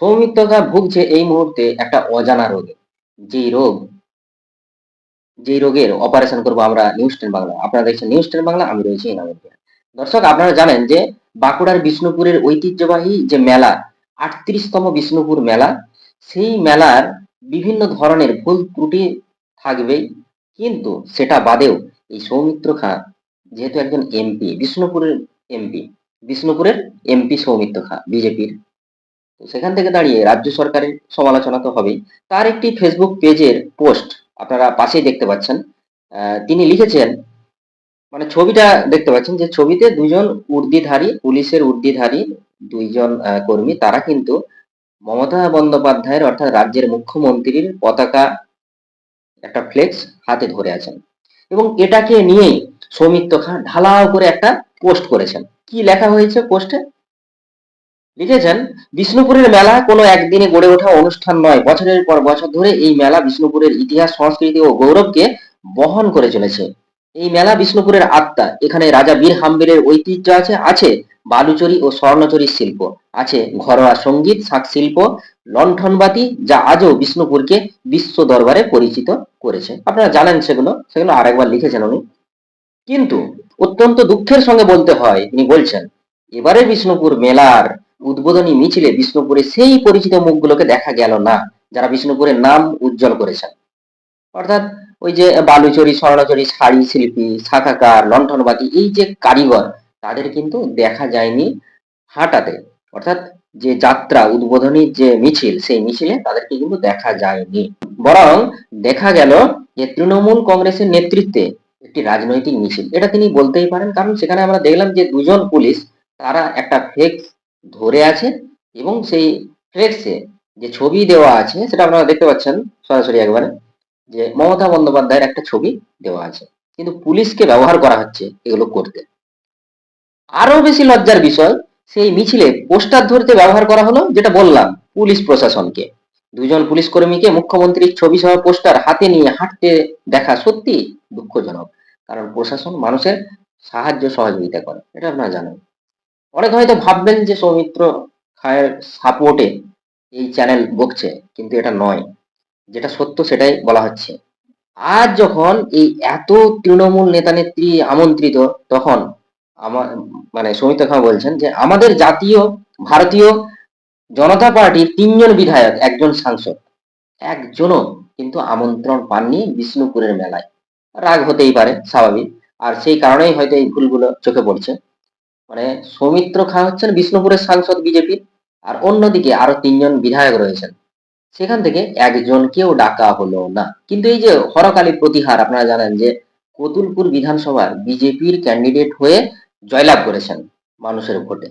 সৌমিত্রতা ভুগছে এই মুহূর্তে একটা অজানা রোগে। যেই রোগ, যেই রোগের অপারেশন করব আমরা নিউজ টেন বাংলা আপনারা দেখছেন নিউজ টেন বাংলা আমি রয়েছি দর্শক, আপনারা জানেন যে বাঁকুড়ার বিষ্ণুপুরের ঐতিহ্যবাহী যে মেলা, আটত্রিশতম বিষ্ণুপুর মেলা, সেই মেলার বিভিন্ন ধরনের ভুল ত্রুটি থাকবেই কিন্তু সেটা বাদেও এই সৌমিত্র খাঁ যেহেতু একজন এমপি বিষ্ণুপুরের এমপি বিষ্ণুপুরের এমপি সৌমিত্র খাঁ বিজেপির সেখান থেকে দাঁড়িয়ে রাজ্য সরকারের সমালোচনা তো হবেই। তার একটি ফেসবুক পেজের পোস্ট আপনারা পাশেই দেখতে পাচ্ছেন। তিনি লিখেছেন মানে ছবিটা দেখতে পাচ্ছেন যে ছবিতে দুজন উর্দিধারী, পুলিশের উর্দিধারী, দুইজন কর্মী, তারা কিন্তু মমতা বন্দ্যোপাধ্যায়ের অর্থাৎ রাজ্যের মুখ্যমন্ত্রীর পতাকা একটা ফ্লেক্স হাতে ধরে আছেন। এবং এটাকে নিয়েই সৌমিত্র খাঁ ঢালাও করে একটা পোস্ট করেছেন। কি লেখা হয়েছে পোস্টে লিখেছেন, বিষ্ণুপুরের মেলা কোনো একদিনে গড়ে ওঠা অনুষ্ঠান নয়। বছরের পর বছর ধরে এই মেলা বিষ্ণুপুরের ইতিহাস, সংস্কৃতি ও গৌরবকে বহন করে চলেছে। এই মেলা বিষ্ণুপুরের আত্মা। এখানে রাজা বীর হাম্বিরের ঐতিহ্য আছে আছে বালুচরি ও স্বর্ণচুরির শিল্প, আছে ঘরোয়া সংগীত শাক শিল্প লণ্ঠনবাতি, যা আজও বিষ্ণুপুরকে বিশ্ব দরবারে পরিচিত করেছে। আপনারা জানেন সেগুলো সেগুলো আরেকবার লিখেছেন উনি। কিন্তু অত্যন্ত দুঃখের সঙ্গে বলতে হয়, তিনি বলছেন, এবারে বিষ্ণুপুর মেলার উদ্বোধনী মিছিলে বিষ্ণুপুরে সেই পরিচিত মুখগুলোকে দেখা গেল না, যারা বিষ্ণুপুরের নাম উজ্জ্বল করেছেন। অর্থাৎ ওই যে বালুচরি, স্বর্ণচরি, শাড়ি, শিল্পী শাখাকার লণ্ঠনবাতি এই যে কারিগর, তাদের কিন্তু দেখা যায়নি হাঁটাতে। অর্থাৎ যে যাত্রা, উদ্বোধনী যে মিছিল, সেই মিছিলে তাদেরকে কিন্তু দেখা যায়নি। বরং দেখা গেল যে তৃণমূল কংগ্রেসের নেতৃত্বে একটি রাজনৈতিক মিছিল। এটা তিনি বলতেই পারেন, কারণ সেখানে আমরা দেখলাম যে দুজন পুলিশ, তারা একটা ফ্লেক্স ধরে আছে এবং সেই ফ্লেক্সে যে ছবি দেওয়া আছে, সেটা আপনারা দেখতে পাচ্ছেন সরাসরি একবারে, যে মমতা বন্দ্যোপাধ্যায়ের একটা ছবি দেওয়া আছে। কিন্তু পুলিশকে ব্যবহার করা হচ্ছে এগুলো করতে। আরও বেশি লজ্জার বিষয়, সেই মিছিলে পোস্টার ধরতে ব্যবহার করা হলো, যেটা বললাম, পুলিশ প্রশাসনকে। দুজন পুলিশ কর্মীকে মুখ্যমন্ত্রীর ছবি সহ পোস্টার হাতে নিয়ে হাঁটতে দেখা সত্যি দুঃখজনক। কারণ প্রশাসন মানুষের সাহায্য সহযোগিতা করে, এটা আপনারা জানেন। অনেকে হয়তো ভাববেন যে সৌমিত্র খায়ের সাপোর্টে এই চ্যানেল বকছে, কিন্তু এটা নয়। যেটা সত্য সেটাই বলা হচ্ছে। আজ যখন এই এত তৃণমূল নেতা নেত্রী আমন্ত্রিত, তখন আমার মানে সৌমিত্র খাঁ বলছেন যে আমাদের জাতীয়, ভারতীয় জনতা পার্টির তিনজন বিধায়ক, একজন সাংসদ। একজনও কিন্তু আমন্ত্রণ পাননি বিষ্ণুপুরের মেলায়। রাগ হতেই পারে, স্বাভাবিক। আর সেই কারণেই হয়তো এই ভুলগুলো চোখে পড়ছে। মানে সৌমিত্র খাঁ হচ্ছেন বিষ্ণুপুরের সাংসদ বিজেপির আর অন্যদিকে আরও তিনজন বিধায়ক রয়েছেন। সেখান থেকে একজনকেও ডাকা হলো না। কিন্তু এই যে হরকালী প্রতিহার, আপনারা জানেন যে কতুলপুর বিধানসভার বিজেপির ক্যান্ডিডেট হয়ে জয়লাভ করেছেন মানুষের ভোটে।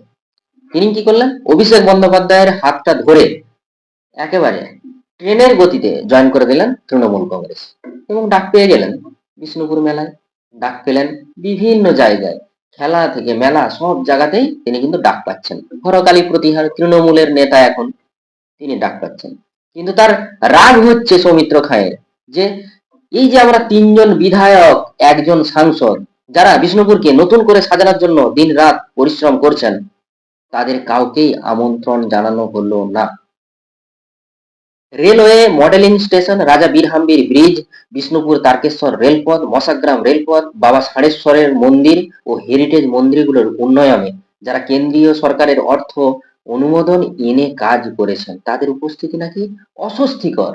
তিনি কি করলেন? অভিষেক বন্দ্যোপাধ্যায়ের হাতটা ধরে একেবারে ট্রেনের গতিতে জয়েন করে দিলেন তৃণমূল কংগ্রেস এবং ডাক পেয়ে গেলেন বিষ্ণুপুর মেলায়। ডাক পেলেন বিভিন্ন জায়গায়। খেলা থেকে মেলা সব জায়গাতেই তিনি কিন্তু ডাক পাচ্ছেন। হরকালী প্রতিহার তৃণমূলের নেতা এখন তিনি ডাক পাচ্ছেন। কিন্তু তার রাগ হচ্ছে সৌমিত্র খায়ের যে এই যে আমরা তিনজন বিধায়ক, একজন সাংসদ, যারা বিষ্ণুপুরকে নতুন করে সাজানোর জন্য দিন রাত পরিশ্রম করছেন, তাদের কাউকেই আমন্ত্রণ জানানো হলো না। রেলওয়ে মডেলিং স্টেশন, রাজা বীরহাম্বির ব্রিজ, বিষ্ণুপুর তারকেশ্বর রেলপথ, মশাগ্রাম রেলপথ, বাবা ষাঁড়েশ্বরের মন্দির ও হেরিটেজ মন্দিরগুলোর উন্নয়নে যারা কেন্দ্রীয় সরকারের অর্থ অনুমোদন এনে কাজ করেছেন, তাদের উপস্থিতি নাকি অস্বস্তিকর।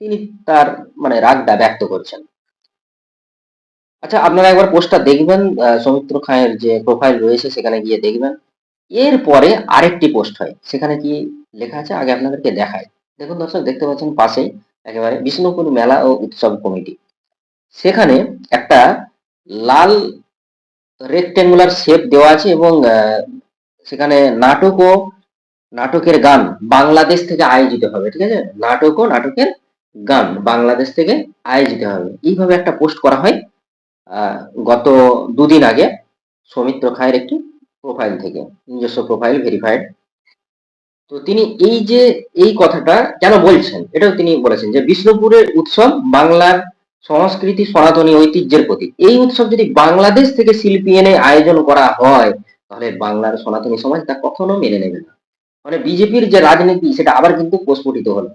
তিনি তার মানে রাগটা ব্যক্ত করছেন। আচ্ছা আপনারা একবার পোস্টটা দেখবেন সৌমিত্র খাঁয়ের যে প্রোফাইল রয়েছে সেখানে গিয়ে দেখবেন। এরপরে আরেকটি পোস্ট হয়, সেখানে কি লেখা আছে? আগে আপনাদেরকে দেখায় দেখুন দর্শক, দেখতে পাচ্ছেন পাশেই একেবারে বিষ্ণুপুর মেলা ও উৎসব কমিটি। সেখানে একটা লাল রেক্টেঙ্গুলার শেপ দেওয়া আছে এবং সেখানে নাটক ও নাটকের গান বাংলাদেশ থেকে আয়োজিত হবে, ঠিক আছে? নাটক ও নাটকের গান বাংলাদেশ থেকে আয়োজিত হবে। এইভাবে একটা পোস্ট করা হয় গত দুদিন আগে সৌমিত্র খায়ের একটি প্রোফাইল থেকে, নিজস্ব প্রোফাইল ভেরিফাইড তো তিনি এই যে, এই কথাটা কেন বলছেন? এটাও তিনি বলেছেন যে, বিষ্ণুপুরের উৎসব বাংলার সংস্কৃতি, সনাতনী ঐতিহ্যের প্রতীক। এই উৎসব যদি বাংলাদেশ থেকে শিল্পী এনে আয়োজন করা হয়, তাহলে বাংলার সনাতনী সমাজ তা কখনো মেনে নেবে না। মানে বিজেপির যে রাজনীতি, সেটা আবার কিন্তু প্রস্ফুটিত হলো।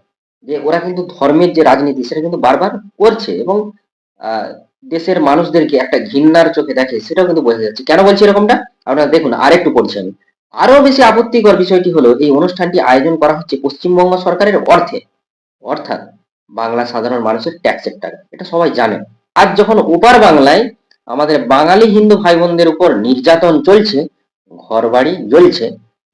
যে ওরা কিন্তু ধর্মের যে রাজনীতি, সেটা কিন্তু বারবার করছে এবং দেশের মানুষদেরকে একটা ঘৃণার চোখে দেখে, সেটাও কিন্তু বোঝা যাচ্ছে। কেন বলছি এরকমটা? আপনারা দেখুন, আরেকটু পড়ছি আমি। আরও বেশি আপত্তিকর বিষয়টি হলো, এই অনুষ্ঠানটি আয়োজন করা হচ্ছে পশ্চিমবঙ্গ সরকারের অর্থে অর্থাৎ বাংলা সাধারণ মানুষের ট্যাক্সের টাকা। এটা সবাই জানে। আজ যখন ওপার বাংলায় আমাদের বাঙালি হিন্দু ভাই বোনদের উপর নির্যাতন চলছে, ঘরবাড়ি জ্বলছে,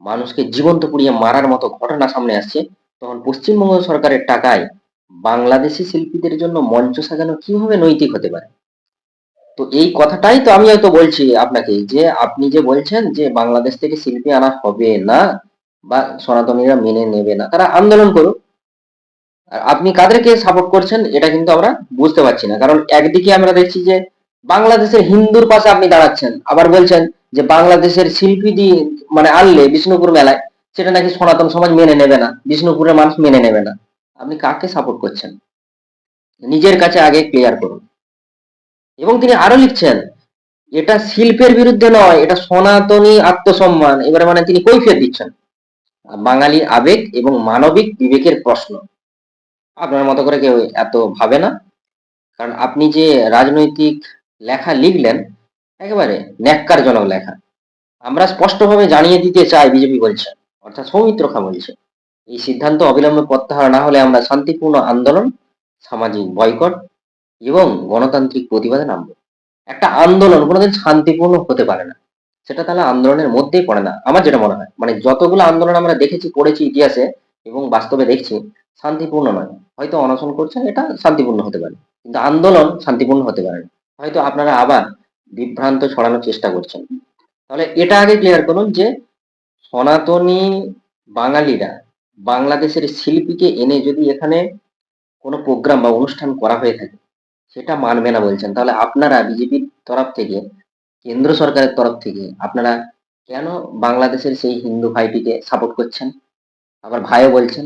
মানুষকে জীবন্ত পুড়িয়ে মারার মতো ঘটনা সামনে আসছে, তখন পশ্চিমবঙ্গ সরকারের টাকায় বাংলাদেশি শিল্পীদের জন্য মঞ্চ সাজানো কীভাবে নৈতিক হতে পারে? তো এই কথাটাই তো আমি হয়তো বলছি আপনাকে যে আপনি যে বলছেন যে বাংলাদেশ থেকে শিল্পী আনা হবে না বা সনাতনীরা মেনে নেবে না, তারা আন্দোলন করুক। আর আপনি কাদেরকে সাপোর্ট করছেন এটা কিন্তু আমরা বুঝতে পারছি না। কারণ একদিকে আমরা দেখছি যে বাংলাদেশের হিন্দুর পাশে আপনি দাঁড়াচ্ছেন, আবার বলছেন যে বাংলাদেশের শিল্পী দিয়ে মানে আনলে বিষ্ণুপুর মেলায়, সেটা নাকি সনাতন সমাজ মেনে নেবে না, বিষ্ণুপুরের মানুষ মেনে নেবে না। আপনি কাকে সাপোর্ট করছেন? নিজের কাছে আগে ক্লিয়ার করুন। এবং তিনি আরও লিখছেন, এটা শিল্পের বিরুদ্ধে নয়, এটা সনাতনী আত্মসম্মান। এবারে মানে তিনি কৈফিয়ত দিচ্ছেন। বাঙালির আবেগ এবং মানবিক বিবেকের প্রশ্ন। আপনার মতো করে কেউ এত ভাবে না। কারণ আপনি যে রাজনৈতিক লেখা লিখলেন, একেবারে ন্যাক্কারজনক লেখা। আমরা স্পষ্টভাবে জানিয়ে দিতে চাই, বিজেপি বলছে, অর্থাৎ সৌমিত্র খা বলছে, এই সিদ্ধান্ত অবিলম্বে প্রত্যাহার না হলে আমরা শান্তিপূর্ণ আন্দোলন, সামাজিক বয়কট এবং গণতান্ত্রিক প্রতিবাদে নামব। একটা আন্দোলন কোনোদিন শান্তিপূর্ণ হতে পারে না। সেটা তাহলে আন্দোলনের মধ্যেই পড়ে না। আমার যেটা মনে হয় মানে যতগুলো আন্দোলন আমরা দেখেছি, পড়েছি ইতিহাসে এবং বাস্তবে দেখছি, শান্তিপূর্ণ নয়। হয়তো অনশন করছেন, এটা শান্তিপূর্ণ হতে পারে। কিন্তু আন্দোলন শান্তিপূর্ণ হতে পারে হয়তো আপনারা আবার বিভ্রান্ত ছড়ানোর চেষ্টা করছেন। তাহলে এটা আগে ক্লিয়ার করুন যে সনাতনী বাঙালিরা বাংলাদেশের শিল্পীকে এনে যদি এখানে কোনো প্রোগ্রাম বা অনুষ্ঠান করা হয়ে থাকে সেটা মানবে না বলছেন। তাহলে আপনারা বিজেপির তরফ থেকে, কেন্দ্র সরকারের তরফ থেকে আপনারা কেন বাংলাদেশের সেই হিন্দু ভাইটিকে সাপোর্ট করছেন? আবার ভাইও বলছেন